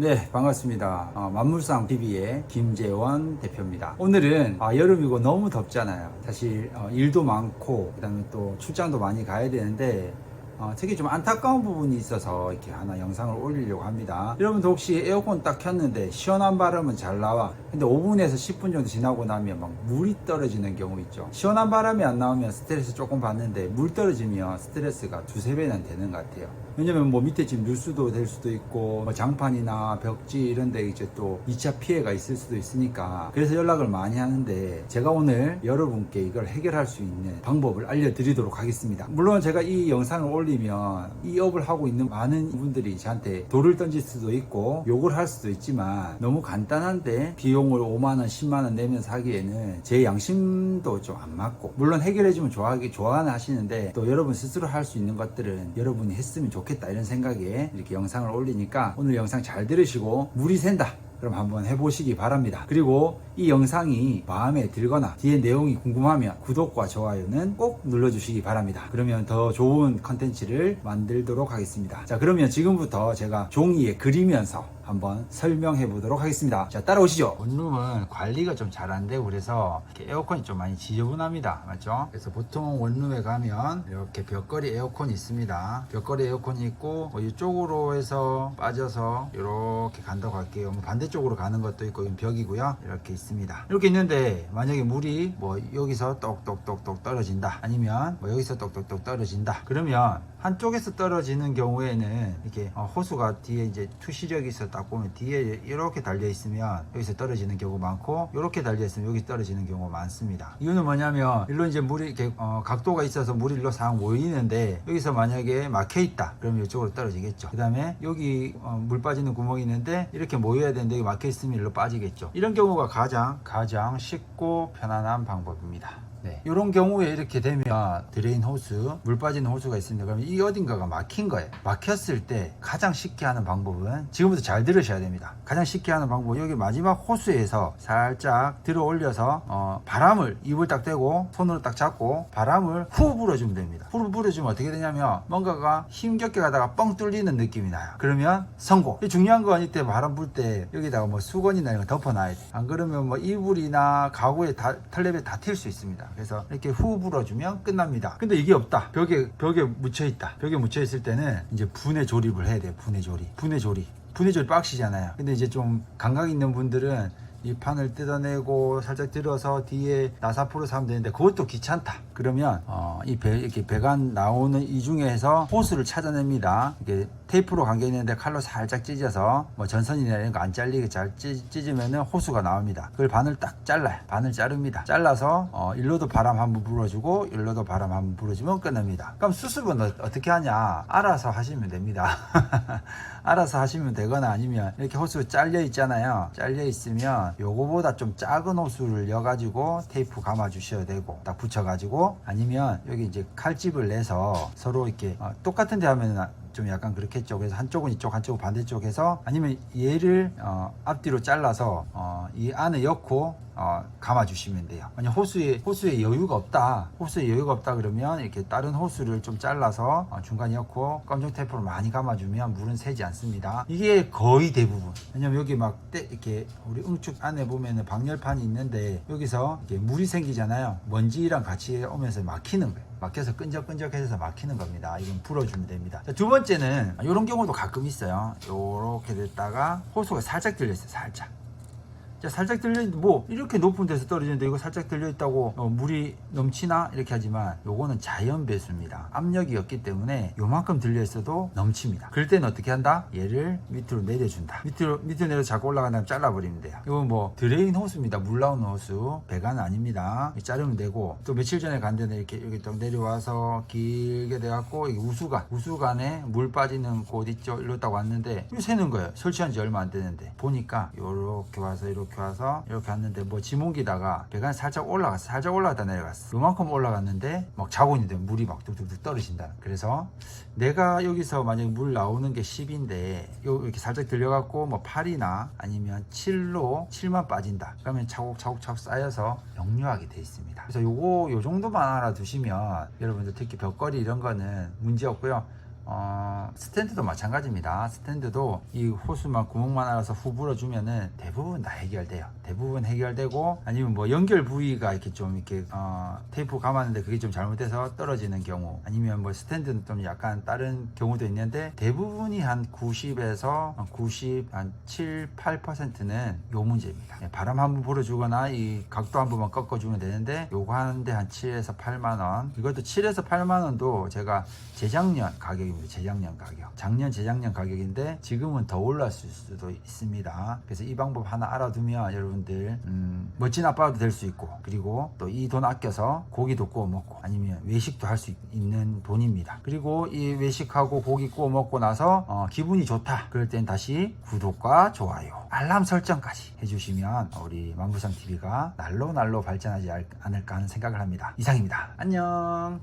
네, 반갑습니다. 어, 만물상 TV의 김재원 대표입니다. 오늘은 아, 여름이고 너무 덥잖아요. 사실 어, 일도 많고 그 다음에 또 출장도 많이 가야 되는데 어, 특히 좀 안타까운 부분이 있어서 이렇게 하나 영상을 올리려고 합니다. 여러분도 혹시 에어컨 딱 켰는데 시원한 바람은 잘 나와. 근데 5분에서 10분 정도 지나고 나면 막 물이 떨어지는 경우 있죠. 시원한 바람이 안 나오면 스트레스 조금 받는데 물 떨어지면 스트레스가 두세 배는 되는 것 같아요. 왜냐면 뭐 밑에 지금 누수도 될 수도 있고 뭐 장판이나 벽지 이런 데 이제 또 2차 피해가 있을 수도 있으니까 그래서 연락을 많이 하는데 제가 오늘 여러분께 이걸 해결할 수 있는 방법을 알려드리도록 하겠습니다. 물론 제가 이 영상을 올리 면 이 업을 하고 있는 많은 분들이 저한테 돌을 던질 수도 있고 욕을 할 수도 있지만 너무 간단한데 비용을 5만원, 10만원 내면 사기에는 제 양심도 좀 안 맞고 물론 해결해주면 좋아하기 좋아는 하시는데 또 여러분 스스로 할 수 있는 것들은 여러분이 했으면 좋겠다 이런 생각에 이렇게 영상을 올리니까 오늘 영상 잘 들으시고 물이 샌다 그럼 한번 해보시기 바랍니다. 그리고 이 영상이 마음에 들거나 뒤에 내용이 궁금하면 구독과 좋아요는 꼭 눌러주시기 바랍니다. 그러면 더 좋은 컨텐츠를 만들도록 하겠습니다. 자, 그러면 지금부터 제가 종이에 그리면서 한번 설명해 보도록 하겠습니다. 자, 따라오시죠. 원룸은 관리가 좀 잘 안 되고 그래서 이렇게 에어컨이 좀 많이 지저분합니다. 맞죠? 그래서 보통 원룸에 가면 이렇게 벽걸이 에어컨이 있습니다. 벽걸이 에어컨이 있고 뭐 이쪽으로 해서 빠져서 이렇게 간다고 할게요. 뭐 반대쪽으로 가는 것도 있고 벽이고요. 이렇게 있습니다. 이렇게 있는데 만약에 물이 뭐 여기서 똑똑똑똑 떨어진다. 아니면 뭐 여기서 똑똑똑 떨어진다. 그러면 한쪽에서 떨어지는 경우에는 이렇게 어, 호수가 뒤에 이제 투시력이 있어 딱 보면 뒤에 이렇게 달려 있으면 여기서 떨어지는 경우 많고 이렇게 달려 있으면 여기 떨어지는 경우가 많습니다. 이유는 뭐냐면 일로 이제 물이 이렇게 어, 각도가 있어서 물이 일로 상 모이는데 여기서 만약에 막혀 있다. 그러면 이쪽으로 떨어지겠죠. 그 다음에 여기 어, 물 빠지는 구멍이 있는데 이렇게 모여야 되는데 여기 막혀 있으면 일로 빠지겠죠. 이런 경우가 가장 가장 쉽고 편안한 방법입니다. 네. 이런 경우에 이렇게 되면 드레인 호수, 물 빠지는 호수가 있습니다. 그러면 이 어딘가가 막힌 거예요. 막혔을 때 가장 쉽게 하는 방법은 지금부터 잘 들으셔야 됩니다. 가장 쉽게 하는 방법은 여기 마지막 호수에서 살짝 들어 올려서 어, 바람을 입을 딱 대고 손으로 딱 잡고 바람을 후 불어주면 됩니다. 후 불어주면 어떻게 되냐면 뭔가가 힘겹게 가다가 뻥 뚫리는 느낌이 나요. 그러면 성공. 이 중요한 건 이때 바람 불 때 여기다가 뭐 수건이나 이런 거 덮어놔야 돼. 안 그러면 뭐 이불이나 가구에 다, 털랩에 다 튈 수 있습니다. 그래서 이렇게 후 불어주면 끝납니다. 근데 이게 없다. 벽에 벽에 묻혀 있다. 벽에 묻혀 있을 때는 이제 분해 조립을 해야 돼요. 분해 조립. 분해 조립. 분해 조립 빡시잖아요. 근데 이제 좀 감각 있는 분들은 이 판을 뜯어내고 살짝 들어서 뒤에 나사포를 사면 되는데 그것도 귀찮다. 그러면 어, 이 배, 이렇게 배관 나오는 이 중에서 호스를 찾아냅니다. 이게 테이프로 감겨 있는데 칼로 살짝 찢어서 뭐 전선이나 이런 거 안 잘리게 잘 찢, 찢으면은 호수가 나옵니다. 그걸 반을 딱 잘라요. 반을 자릅니다. 잘라서 어, 일로도 바람 한번 불어주고 일로도 바람 한번 불어주면 끝납니다. 그럼 수습은 어, 어떻게 하냐? 알아서 하시면 됩니다. 알아서 하시면 되거나 아니면 이렇게 호수 잘려 있잖아요. 잘려 있으면 요거보다 좀 작은 호수를 여가지고 테이프 감아 주셔야 되고 딱 붙여가지고 아니면 여기 이제 칼집을 내서 서로 이렇게 어, 똑같은 데 하면은 좀 약간 그렇겠죠. 그래서 한쪽은 이쪽, 한쪽은 반대쪽에서 아니면 얘를 어, 앞뒤로 잘라서 어, 이 안에 넣고 어, 감아주시면 돼요. 만약 호수에 호수에 여유가 없다, 호수에 여유가 없다 그러면 이렇게 다른 호수를 좀 잘라서 어, 중간에 넣고 검정 테이프로 많이 감아주면 물은 새지 않습니다. 이게 거의 대부분. 왜냐면 여기 막 때, 이렇게 우리 응축 안에 보면은 방열판이 있는데 여기서 물이 생기잖아요. 먼지랑 같이 오면서 막히는 거예요. 막혀서 끈적끈적해서 막히는 겁니다. 이건 불어주면 됩니다. 자, 두 번째는 이런 경우도 가끔 있어요. 요렇게 됐다가 호수가 살짝 들려있어요. 살짝. 자, 살짝 들려 뭐 이렇게 높은 데서 떨어지는데 이거 살짝 들려 있다고 어, 물이 넘치나 이렇게 하지만 요거는 자연 배수입니다. 압력이 없기 때문에 요만큼 들려 있어도 넘칩니다. 그럴 때는 어떻게 한다? 얘를 밑으로 내려준다. 밑으로 밑으로 내려 자꾸 올라간 다음에 잘라버리면 돼요. 이건 뭐 드레인 호수입니다. 물 나오는 호수 배관은 아닙니다. 자르면 되고 또 며칠 전에 간 데는 이렇게 여기 딱 내려와서 길게 돼갖고 우수관 우수관에 물 빠지는 곳 있죠. 딱 왔는데 이거 새는 거예요. 설치한 지 얼마 안 되는데 보니까 요렇게 와서 이렇게 와서 이렇게 왔는데 뭐 지문기다가 배관이 살짝 올라갔어. 살짝 올라갔다 내려갔어. 요만큼 올라갔는데 막 자고 있는데 물이 막 뚝뚝뚝 떨어진다. 그래서 내가 여기서 만약에 물 나오는 게 10인데 요 이렇게 살짝 들려갖고 뭐 8이나 아니면 7로 7만 빠진다. 그러면 차곡차곡차곡 쌓여서 역류하게 돼 있습니다. 그래서 요거 요 정도만 알아두시면 여러분들 특히 벽걸이 이런 거는 문제 없고요. 어, 스탠드도 마찬가지입니다. 스탠드도 이 호수만 구멍만 알아서 후 불어주면은 대부분 다 해결돼요. 대부분 해결되고 아니면 뭐 연결 부위가 이렇게 좀 이렇게 어, 테이프 감았는데 그게 좀 잘못돼서 떨어지는 경우 아니면 뭐 스탠드는 좀 약간 다른 경우도 있는데 대부분이 한 90에서 90, 한 7, 8%는 요 문제입니다. 예, 바람 한번 불어주거나 이 각도 한 번만 꺾어주면 되는데 요거 하는데 한 7에서 8만 원. 이것도 7에서 8만 원도 제가 재작년 가격입니다. 재작년 가격. 작년 재작년 가격인데 지금은 더 올랐을 수도 있습니다. 그래서 이 방법 하나 알아두면 여러분들 음, 멋진 아빠도 될 수 있고 그리고 또 이 돈 아껴서 고기도 구워 먹고 아니면 외식도 할 수 있는 돈입니다. 그리고 이 외식하고 고기 구워 먹고 나서 어, 기분이 좋다. 그럴 땐 다시 구독과 좋아요, 알람 설정까지 해주시면 우리 만부상 TV가 날로 날로 발전하지 않을까 하는 생각을 합니다. 이상입니다. 안녕.